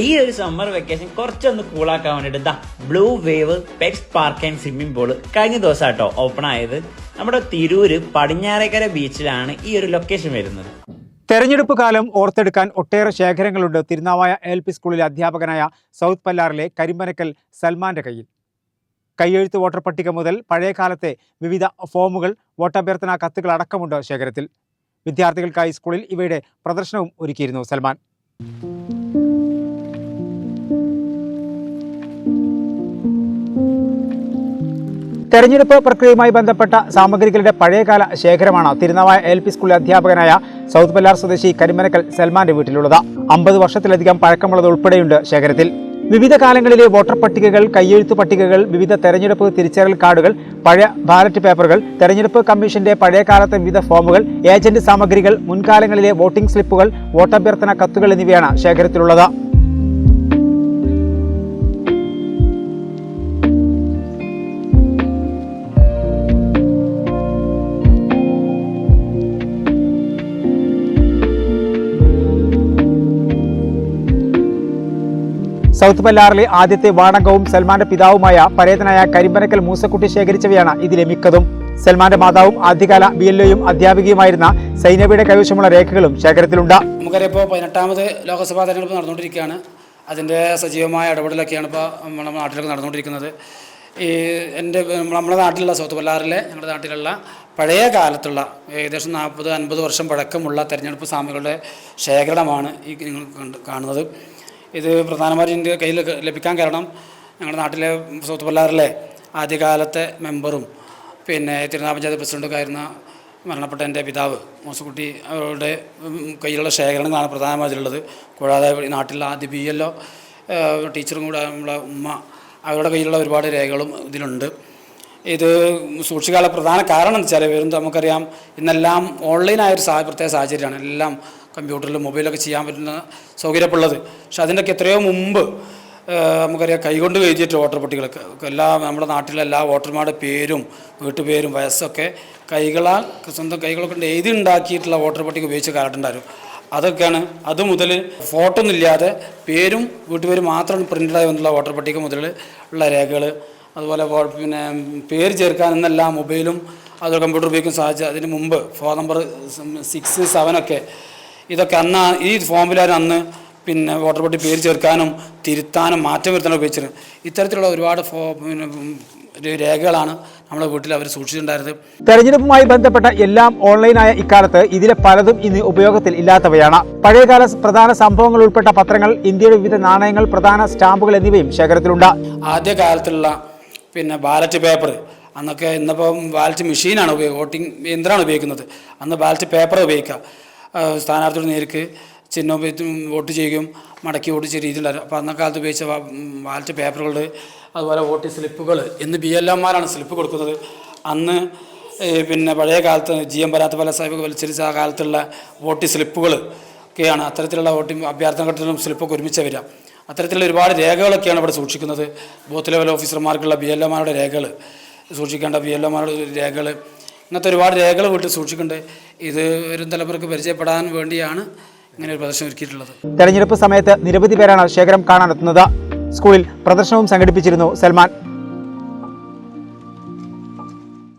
ഈ ഒരു summer vacation കുറച്ചൊന്ന് കൂളാക്കാൻ വേണ്ടിട്ട് ദാ ബ്ലൂ വേവ് പെക്സ് പാർക്ക് ആൻഡ് സ്വിമ്മിംഗ് പൂൾ കഴിഞ്ഞ ദിവസം കേട്ടോ ഓപ്പൺ ആയത്. നമ്മുടെ തിരൂര് പടിഞ്ഞാറേക്കര ബീച്ചിലാണ് ഈ ഒരു ലൊക്കേഷൻ വരുന്നത്. തെരഞ്ഞെടുപ്പ് കാലം ഓർത്തെടുക്കാൻ ഒട്ടേറെ ശേഖരങ്ങളുണ്ട് തിരുനാവായ എൽ പി സ്കൂളിലെ അധ്യാപകനായ സൗത്ത് പല്ലാറിലെ കരിമ്പനക്കൽ സൽമാന്റെ കയ്യിൽ. കയ്യെഴുത്ത് വോട്ടർ പട്ടിക മുതൽ പഴയ കാലത്തെ വിവിധ ഫോമുകൾ വോട്ടഭ്യർത്ഥന കത്തുകൾ അടക്കമുണ്ട് ശേഖരത്തിൽ. വിദ്യാർത്ഥികൾക്കായി സ്കൂളിൽ ഇവയുടെ പ്രദർശനവും ഒരുക്കിയിരുന്നു സൽമാൻ. തെരഞ്ഞെടുപ്പ് പ്രക്രിയയുമായി ബന്ധപ്പെട്ട സാമഗ്രികളുടെ പഴയകാല ശേഖരമാണ് തിരുനാവായ എൽ പി സ്കൂളിലെ അധ്യാപകനായ സൗത്ത് പല്ലാർ സ്വദേശി കരിമനക്കൽ സൽമാന്റെ വീട്ടിലുള്ളത്. അമ്പത് വർഷത്തിലധികം പഴക്കമുള്ളത് ഉൾപ്പെടെയുണ്ട് ശേഖരത്തിൽ. വിവിധ കാലങ്ങളിലെ വോട്ടർ പട്ടികകൾ കയ്യെഴുത്തു പട്ടികകൾ വിവിധ തെരഞ്ഞെടുപ്പ് തിരിച്ചറിയൽ കാർഡുകൾ പഴയ ബാലറ്റ് പേപ്പറുകൾ തെരഞ്ഞെടുപ്പ് കമ്മീഷന്റെ പഴയകാലത്തെ വിവിധ ഫോമുകൾ ഏജന്റ് സാമഗ്രികൾ മുൻകാലങ്ങളിലെ വോട്ടിംഗ് സ്ലിപ്പുകൾ വോട്ടഭ്യർത്ഥന കത്തുകൾ എന്നിവയാണ് ശേഖരത്തിലുള്ളത്. സൗത്ത് പല്ലാറിലെ ആദ്യത്തെ വാണകവും സൽമാന്റെ പിതാവുമായ പരേതനായ കരിമ്പനക്കൽ മൂസക്കുട്ടി ശേഖരിച്ചവയാണ് ഇതിലെ മിക്കതും. സൽമാന്റെ മാതാവും ആദ്യകാല ബി എൽ ഒയും അധ്യാപികയുമായിരുന്ന സൈനബിയുടെ കൈവശമുള്ള രേഖകളും ശേഖരത്തിലുണ്ട്. നമുക്കറിയാം ഇപ്പോൾ പതിനെട്ടാമത് ലോക്സഭാ തെരഞ്ഞെടുപ്പ് നടന്നുകൊണ്ടിരിക്കുകയാണ്. അതിന്റെ സജീവമായ ഇടപെടലൊക്കെയാണ് ഇപ്പോൾ നമ്മുടെ നാട്ടിലൊക്കെ നടന്നുകൊണ്ടിരിക്കുന്നത്. ഈ എന്റെ നമ്മുടെ നാട്ടിലുള്ള സൗത്ത് പല്ലാറിലെ ഞങ്ങളുടെ നാട്ടിലുള്ള പഴയ കാലത്തുള്ള ഏകദേശം നാൽപ്പത് അൻപത് വർഷം പഴക്കമുള്ള തെരഞ്ഞെടുപ്പ് സ്വാമികളുടെ ശേഖരണമാണ് ഈ നിങ്ങൾ കാണുന്നത്. ഇത് പ്രധാനമായും എന്റെ കയ്യിൽ ലഭിക്കാൻ കാരണം ഞങ്ങളുടെ നാട്ടിലെ സൗത്ത് പല്ലാറിലെ ആദ്യകാലത്തെ മെമ്പറും പിന്നെ തിരുനാൾ പഞ്ചായത്ത് പ്രസിഡന്റൊക്കെ മരണപ്പെട്ട എന്റെ പിതാവ് മോസക്കുട്ടി അവരുടെ കയ്യിലുള്ള ശേഖരണങ്ങളാണ് പ്രധാനമായിട്ടുള്ളത് കൂടാതെ നാട്ടിലെ ആദ്യ ബി ഒ ടീച്ചറും കൂടെ നമ്മളെ ഉമ്മ അവരുടെ കയ്യിലുള്ള ഒരുപാട് രേഖകളും ഇതിലുണ്ട്. ഇത് സൂക്ഷിക്കാനുള്ള പ്രധാന കാരണം എന്ന് വെച്ചാൽ വരും നമുക്കറിയാം ഇന്നെല്ലാം ഓൺലൈനായ ഒരു പ്രത്യേക സാഹചര്യമാണ്. എല്ലാം കമ്പ്യൂട്ടറിലും മൊബൈലൊക്കെ ചെയ്യാൻ പറ്റുന്ന സൗകര്യമുള്ളത് പക്ഷെ അതിന്റെയൊക്കെ എത്രയോ മുമ്പ് നമുക്കറിയാം കൈകൊണ്ട് എഴുതിയിട്ട് വോട്ടർ പട്ടികളൊക്കെ എല്ലാ നമ്മുടെ നാട്ടിലെ എല്ലാ വോട്ടർമാരുടെ പേരും വീട്ടുപേരും വയസ്സൊക്കെ കൈകളാൽ സ്വന്തം കൈകളെ കൊണ്ട് എഴുതി ഉണ്ടാക്കിയിട്ടുള്ള വോട്ടർ പട്ടിക ഉപയോഗിച്ച് കാലത്തുണ്ടായിരുന്നു അതൊക്കെയാണ് അത് മുതൽ ഫോട്ടോ ഒന്നുമില്ലാതെ പേരും വീട്ടുപേരും മാത്രം പ്രിന്റഡായി വന്നുള്ള വോട്ടർ പട്ടിക മുതൽ ഉള്ള രേഖകൾ അതുപോലെ പിന്നെ പേര് ചേർക്കാൻ എന്നല്ല മൊബൈലും അതുപോലെ കമ്പ്യൂട്ടർ ഉപയോഗിക്കുന്ന സാഹചര്യം അതിന് മുമ്പ് ഫോൺ നമ്പർ സിക്സ് സെവനൊക്കെ ഇതൊക്കെ അന്ന് ഈ ഫോമിലാരും അന്ന് പിന്നെ വോട്ടർ പട്ടിക പേര് ചേർക്കാനും തിരുത്താനും മാറ്റം വരുത്താനും ഉപയോഗിച്ചിരുന്നത് ഇത്തരത്തിലുള്ള ഒരുപാട് ഫോ രേഖകളാണ് നമ്മുടെ വീട്ടിൽ അവർ സൂക്ഷിച്ചിട്ടുണ്ടായിരുന്നത്. തെരഞ്ഞെടുപ്പുമായി ബന്ധപ്പെട്ട എല്ലാം ഓൺലൈനായ ഇക്കാലത്ത് ഇതിലെ പലതും ഇന്ന് ഉപയോഗത്തിൽ ഇല്ലാത്തവയാണ്. പഴയകാല പ്രധാന സംഭവങ്ങൾ ഉൾപ്പെട്ട പത്രങ്ങൾ ഇന്ത്യയുടെ വിവിധ നാണയങ്ങൾ പ്രധാന സ്റ്റാമ്പുകൾ എന്നിവയും ശേഖരത്തിലുണ്ട്. ആദ്യ കാലത്തുള്ള പിന്നെ ബാലറ്റ് പേപ്പർ അന്നൊക്കെ ഇന്നിപ്പം ബാലറ്റ് മെഷീനാണ് ഉപയോഗം വോട്ടിംഗ് യന്ത്രമാണ് ഉപയോഗിക്കുന്നത്. അന്ന് ബാലറ്റ് പേപ്പർ ഉപയോഗിക്കുക. സ്ഥാനാർത്ഥിയുടെ നേർക്ക് ചിഹ്നം വോട്ട് ചെയ്യുകയും മടക്കി വോട്ട് ചെയ്യുന്ന രീതിയിലായിരുന്നു അപ്പോൾ അന്ന കാലത്ത് ഉപയോഗിച്ച ബാലറ്റ് പേപ്പറുകൾ അതുപോലെ വോട്ടിംഗ് സ്ലിപ്പുകൾ ഇന്ന് ബി എൽ എമാരാണ് സ്ലിപ്പ് കൊടുക്കുന്നത്. അന്ന് പിന്നെ പഴയ കാലത്ത് ജി എം പരാത്ത പല സാഹിബ് വലിച്ചിരിച്ച ആ കാലത്തുള്ള വോട്ടിംഗ് സ്ലിപ്പുകൾ ഒക്കെയാണ് അത്തരത്തിലുള്ള വോട്ടിംഗ് അഭ്യർത്ഥന ഘട്ടത്തിലും സ്ലിപ്പൊക്കെ ഒരുമിച്ച് വരിക. അത്തരത്തിലുള്ള ഒരുപാട് രേഖകളൊക്കെയാണ് ഇവിടെ സൂക്ഷിക്കുന്നത്. ബൂത്ത് ലെവൽ ഓഫീസർമാർക്കുള്ള ബി എൽ എമാരുടെ രേഖകൾ സൂക്ഷിക്കേണ്ട ബി എൽ എമാരുടെ രേഖകൾ ഇങ്ങനത്തെ ഒരുപാട് രേഖകൾ വീട്ടിൽ സൂക്ഷിക്കുന്നുണ്ട്. ഇത് വരും തലമുറയ്ക്ക് പരിചയപ്പെടാൻ വേണ്ടിയാണ് ഇങ്ങനെ ഒരു പ്രദർശനം ഒരുക്കിയിട്ടുള്ളത്. തെരഞ്ഞെടുപ്പ് സമയത്ത് നിരവധി പേരാണ് ശേഖരം കാണാനെത്തുന്നത്. സ്കൂളിൽ പ്രദർശനവും സംഘടിപ്പിച്ചിരുന്നു സൽമാൻ.